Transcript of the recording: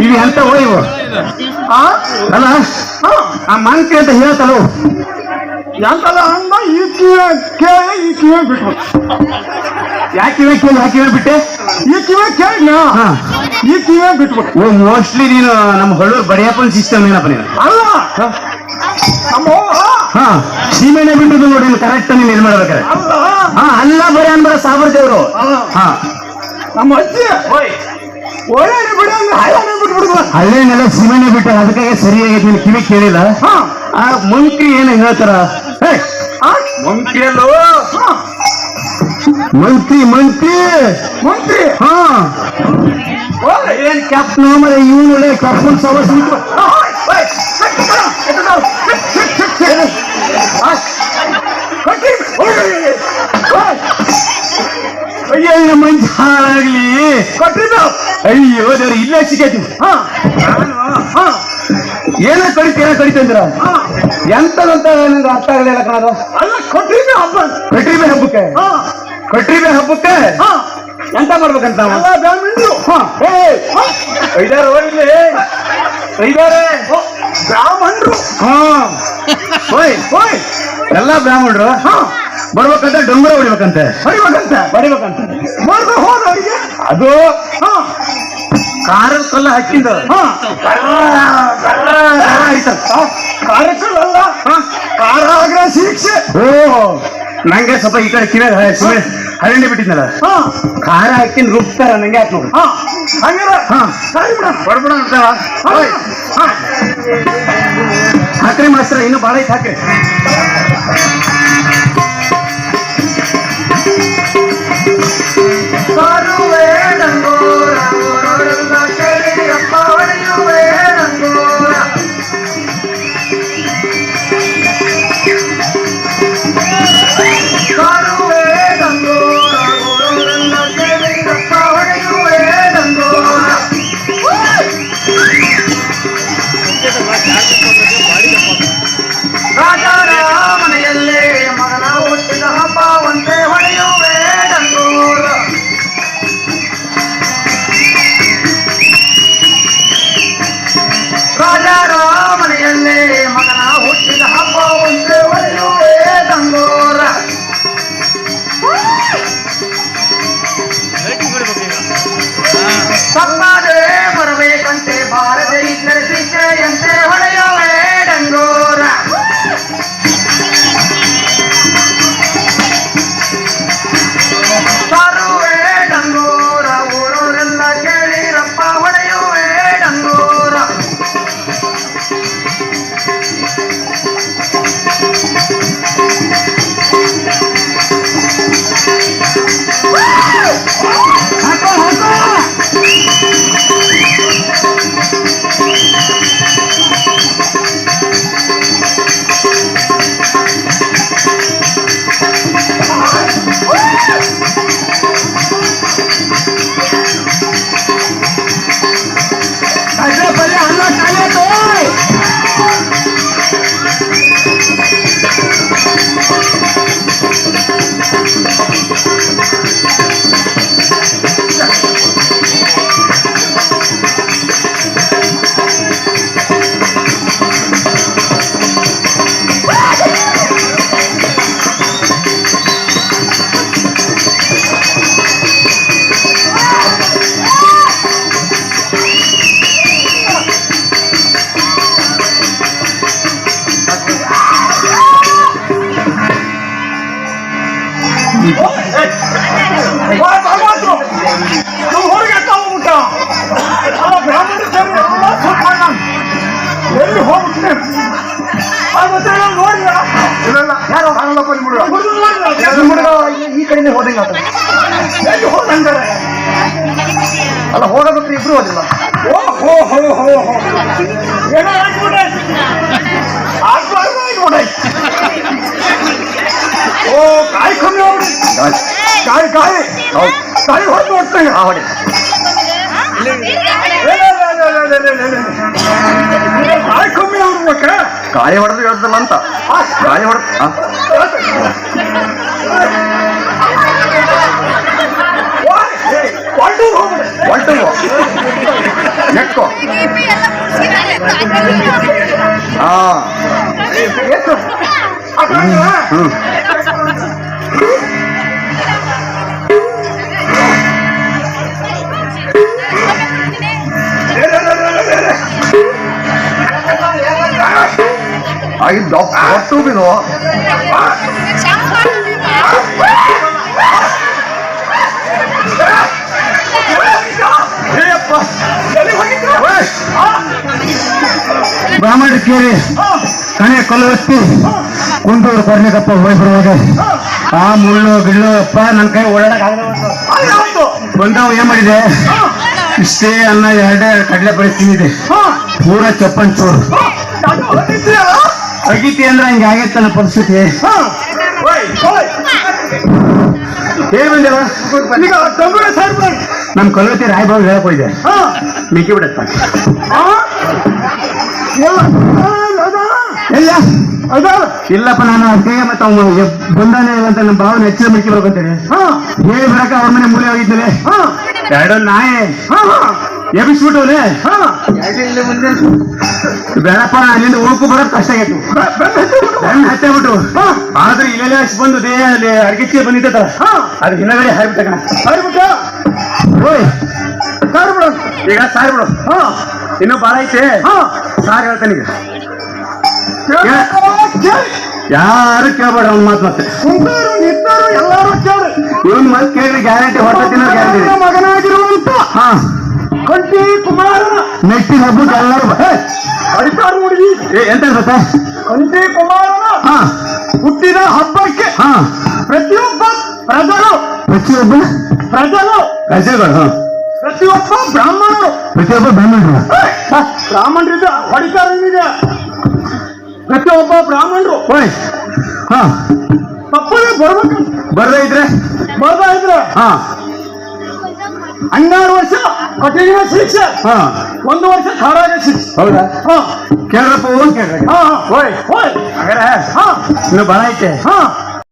ಇವು ಎಂತ ಇವು. ಅಲ್ಲ ಆ ಮಂತ್ರಿ ಅಂತ ಹೇಳ್ತಲ್ಲ ಎಂತಲ್ಲ ಅಂದ ಈ ಕಿವಿ ಕೇಳಿ ಈ ಕಿವಿ ಬಿಟ್ಟು ಯಾಕೆ ಕಿವಿ ಕೇಳಿ ಯಾಕೆ ಬಿಟ್ಟೆ? ಈ ಕಿವಿ ಕೇಳಿ ಹಾ. ಈ ಕಿವಿ ಬಿಟ್ಬಿಟ್ಟು ಓ ಮೋಸ್ಟ್ಲಿ ನೀನು ನಮ್ಮ ಹೊಳ್ಳೂರು ಬಡಿಯಪ್ಪನ ಸಿಸ್ಟಮ್ ಏನಪ್ಪ ನೀನು? ಅಲ್ಲ ನಮ್ಮ ಹಾ. ಸೀಮೆಣ್ಣೆ ಬಿಟ್ಟದ್ದು ನೋಡಿ ನೀನು ಕರೆಕ್ಟ್ ನೀನು ಇದು ಮಾಡ್ಬೇಕಾರೆ ಅಲ್ಲ. ಹಾ ಅಲ್ಲ ಬರೀ ಅನ್ಬರ ಸಾಬರ್ ದೇವರು ಹಾ. ನಮ್ಮ ಅಜ್ಜಿ. ಹಳ್ಳಿನೆಲ್ಲ ಸೀಮೆಣ್ಣೆ ಬಿಟ್ಟು ಅದಕ್ಕಾಗಿ ಸರಿಯಾಗಿ ನೀನು ಕಿವಿ ಕೇಳಿಲ್ಲ. ಹಾ. ಆ ಮಂತ್ರಿ ಏನು ಹೇಳ್ತಾರ? ಆ? ಮಂತ್ರಿ ಮಂತ್ರಿ ಮಂತ್ರಿ ಮಂತ್ರಿ ಹಾ. ಏನ್ ಕ್ಯಾಪ್ ಮರ ಇವನು ಕ್ಯಾಪ್ಟನ್ ಸವಸ್ ನಮ್ಮ ಮಂಜ್ ಹಾಳಾಗ್ಲಿ ಅಯ್ಯೋ ದೇವ್ರ ಇಲ್ಲೇ ಸಿಗೈತಿ. ಹಾ. ಹಾ. ಏನ ಕಡಿತ ಏನ ಕಡಿತಂದ್ರ ಹಾ. ಎಂತದಂತ ನಂಗೆ ಅರ್ಥ ಆಗಲಿಲ್ಲ ಕಣದು ಅಲ್ಲ ಕೊಟ್ಟಿದ್ದೆ ಹಬ್ಬ. ಕಟ್ರಿಬೆ ಹಬ್ಬಕ್ಕೆ? ಹಾ. ಕಟ್ರಿಬೆ ಹಬ್ಬಕ್ಕೆ? ಹಾ. ಎಂತ ಮಾಡ್ಬೇಕಂತ ಐದಾರು ಹೋಗ್ಲಿ ಐದಾರೆ. ಬ್ರಾಹ್ಮಣರು ಹಾ. ಹೋಯ್. ಹೋಯ್. ಎಲ್ಲ ಬ್ರಾಹ್ಮಣರು ಹಾ. ಬರ್ಬೇಕಂತ ಡಂಗುರ ಹೊಡಿಬೇಕಂತೆ. ಬರಿಬೇಕಂತ ಬಡಿಬೇಕಂತ ಮಾಡ್ದೆ ಹೋದವರಿಗೆ ಅದು ಹಾ. ಕಾರದ ಕಲ್ಲ ಹಾಕಿದ ಕಾರ್ಯಕ್ರಮ ಅಲ್ಲ ಕಾರಾಗ್ರ ಶಿಕ್ಷೆ. ಓ ನಂಗೆ ಸ್ವಲ್ಪ ಈ ಕಡೆ ಕಿವೆ ಹರಳಿ ಬಿಟ್ಟಿದ್ನಲ್ಲ. ಹಾ. ಖಾರ ಹಾಕಿನ ರುಬ್ತಾರ ನಂಗೆ ಆಯ್ತು ನೋಡು ಹಾ. ಹಂಗಾರ ಹಾ. ಸರಿ ಬಿಡ. ಬರ್ಬಿಡ ಅಂತಾರ ಹೋಯ್. ಹಾ. ಹಾಕ್ರಿ ಮಾಸ್ತರ ಇನ್ನು ಬಾಳ ಐತೆ ಹಾಕ್ರಿ. ರಾಜಾರಾಮನೆಯಲ್ಲೇ ಹೊರಗೆ ತಗೊಂಡ್ಬಿಟ್ಟ ಅಲ್ಲ ಬ್ರಾಹ್ಮಣ ಎಲ್ಲಿ ಹೋಗ್ಬಿಟ್ಟೆ ಮತ್ತೆ ನೋಡಿಲ್ಲ ಇಲ್ಲ ಯಾರೋ ಆಗಲ್ಲಪ್ಪ ನಿಮ್ಮ ಹುಡುಗ ಈ ಕಡೆನೇ ಹೋದಂಗ ಎಲ್ಲಿ ಹೋದಂಗಾರೆ ಅಲ್ಲ ಹೋಗೋದಕ್ಕೆ ಇಬ್ರು ಹೋದಿಲ್ಲ ಓ ಹೋ ಹೋ ಹೋ ಹೋ ಏನೋ ಆಗ್ಬಿಟ್ಟೆ ಆಗ್ಬಾರ್ದು ಆಗ್ಬಿಟ್ಟೆ ಓ ಕಾಯಿ ಕಾಯಿ ಕಾಯಿ ಕಾಯಿ ಹೊಡೆದು ಹೊಡ್ತೇನೆ ಹೊಡಿ ಕಾಯಿ ಕಮ್ಮಿ ಆಗ್ಬೇಕ ಗಾಳಿ ಹೊಡೆದು ಹೇಳ್ತಲ್ಲ ಅಂತ ಗಾಳಿ ಹೊಡೆದ ಒಟ್ಟು ನೆಕ್ಕು ಹಾ ಎಷ್ಟು ಹ್ಮ್ ಐದು ದೊಡ್ಡ ಬಿಡು ಏಯಪ್ಪ ಓಯ್! ಬ್ರಾಹ್ಮಣ ಕೇಳಿ ಕಣೆ ಕೊಲ್ಲುವತ್ತಿ ಕುಂಟೂರು ಕೊರ್ಲಿಕಪ್ಪ ಹೋಗಿ ಬರುವಾಗ ಆ ಮುಳ್ಳು, ಗಿಳ್ಳು, ಅಪ್ಪ ನನ್ನ ಕೈ ಓಡಾಡಕ್? ಬಂದವ್ ಏನ್ ಮಾಡಿದೆ ಇಷ್ಟೇ ಅನ್ನ, ಎರಡೇ ಕಡಲೆ ತಿಂದಿದೆ ಪೂರ ಚಪ್ಪನ್ ಚೂರು? ಅಗಿತಿ ಅಂದ್ರೆ ಹಿಂಗೆ ಆಗೈತಲ್ಲ ಪರಿಸ್ಥಿತಿ. ಏನ್. ನಮ್ ಕಲ್ವತಿ ರಾಯಬಾಬು ಹೇಳಕ್ ಹೋಯ್ದೆ. ಮಿಕ್ಕಿ ಬಿಡತ್ತ ಇಲ್ಲ ಅದ? ಇಲ್ಲಪ್ಪ ನಾನು ಅಷ್ಟೇ ಮತ್ತೆ ಅವ್ನು ಬಂದಾನೆ ಅಂತ ನಮ್ಮ ಭಾವನೆ ಹೆಚ್ಚಿನ ಮಿಕ್ಕಿ ಬರ್ಕೊಂತೇನೆ ಹಾ. ಹೇಳಿ ಬರಕ ಅವ್ರ ಮನೆ ಮೂಲೆ ಹೋಗಿದ್ಮೇಲೆ ಹಾ. ಎರಡು ನಾಯಿ ಹಾ, ಹಾ. ಎಬ್ಬಿಸ್ಬಿಟ್ಟವ್ರೆ ಹಾ. ಬೇಡಪ್ಪ ಅಲ್ಲಿಂದ ಉಡುಪು ಬರೋದು ಕಷ್ಟ ಆಗಿತ್ತು ಬೆ- ಹತ್ತೆ. ಬಿಟ್ಟು ಆದ್ರೆ ಇಲ್ಲೆಲ್ಲ ಹಚ್ಚಿ ಬಂದು ದೇ ಅಲ್ಲಿ ಅಡಿಗೆ ಬಂದಿದ್ದ ಹಾ. ಅದು ಹಿಂದಗಡೆ ಹಾರಿಬಿಟ್ಟ ಕಣ. ಓಯ್. ಬಿಡು. ಈಗ ಸಾರಿ ಬಿಡು. ಇನ್ನೂ ಬಾಳ ಐತೆ. ಹಾ. ಸಾರಿ ಹೇಳ್ತಾನೆ ಈಗ. ಯಾರು ಕೇಳ್ಬೇಡ ಅವ್ನ ಮಾತು ಮತ್ತೆ. ಎಲ್ಲಾರು ಕೇಳಿ. ಇವನ್ ಮಾತು ಕೇಳಿ ಗ್ಯಾರಂಟಿ ಹೊರಟ ತಿನ್ನೋ ಗ್ಯಾರಂಟಿ. ಕುಮಾರನ ನೆಟ್ಟಿನ ಹಬ್ಬಕ್ಕೆ ಎಲ್ಲರೂ ಅಡಿತಾರ ಹುಡುಗಿ ಎಂತ ಗೊತ್ತಾ? ಕಂಠಿ ಕುಮಾರನ ಹಾ. ಹುಟ್ಟಿದ ಹಬ್ಬಕ್ಕೆ ಹಾ. ಪ್ರತಿಯೊಬ್ಬ ಪ್ರಜರು ಪ್ರತಿಯೊಬ್ಬ? ಪ್ರಜರು ಪ್ರಜೆಗಳು ಹಾ. ಪ್ರತಿಯೊಬ್ಬ ಬ್ರಾಹ್ಮಣರು. ಪ್ರತಿಯೊಬ್ಬ ಬ್ರಾಹ್ಮಣರು. ಏ, ಹೊಡಿತಾರ ಹೊಡಿತಾರಂಗಿದೆ ಪ್ರತಿಯೊಬ್ಬ ಬ್ರಾಹ್ಮಣರು. ಓಯ್ ಹಾ. ತಪ್ಪದೇ ಬರ್ಬೇಕು ಬರ್ದ ಇದ್ರೆ? ಬರ್ದ ಇದ್ರೆ? ಹಾ. ಹನ್ನೆರಡು ವರ್ಷ ಕಠಿಣ ಶಿಕ್ಷೆ. ಹಾ. ಒಂದು ವರ್ಷ ಕಾರಾಗ ಶಿಕ್ಷೆ. ಹೌದಾ? ಹಾ. ಕೇಳ್ರಪ್ಪ ಹೋಗಿ ಕೇಳ್ರಿ. ಹಾ. ಓಯ್ ಹೋಯ್. ಹಾಗಾದ್ರೆ ಹಾ. ಇನ್ನು ಬರ ಐತೆ. ಹಾ.